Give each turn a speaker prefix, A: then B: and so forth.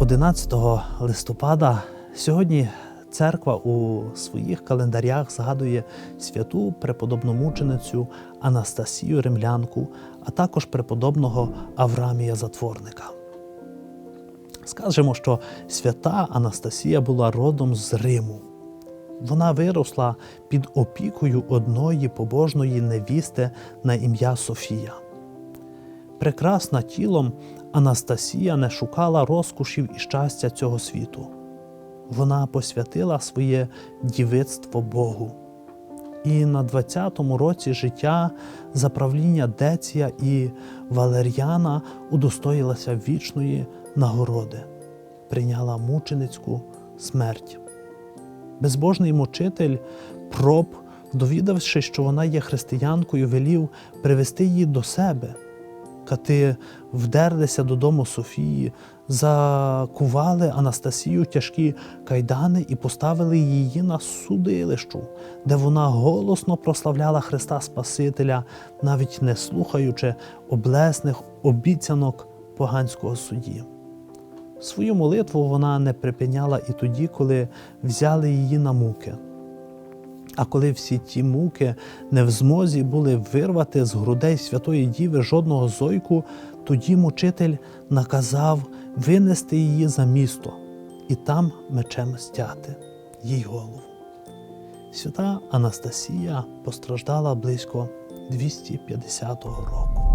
A: 11 листопада сьогодні церква у своїх календарях згадує святу преподобну мученицю Анастасію Римлянку, а також преподобного Аврамія Затворника. Скажемо, що свята Анастасія була родом з Риму. Вона виросла під опікою одної побожної невісти на ім'я Софія. Прекрасна тілом, Анастасія не шукала розкошів і щастя цього світу. Вона посвятила своє дівицтво Богу. І на 20-му році життя за правління Деція і Валер'яна удостоїлася вічної нагороди, прийняла мученицьку смерть. Безбожний мучитель проб, довідавши, що вона є християнкою, велів привести її до себе. Кати вдерлися додому Софії, закували Анастасію тяжкі кайдани і поставили її на судилищу, де вона голосно прославляла Христа Спасителя, навіть не слухаючи облесних обіцянок поганського судді. Свою молитву вона не припиняла і тоді, коли взяли її на муки. А коли всі ті муки не в змозі були вирвати з грудей Святої Діви жодного зойку, тоді мучитель наказав винести її за місто і там мечем стяти їй голову. Свята Анастасія постраждала близько 250 року.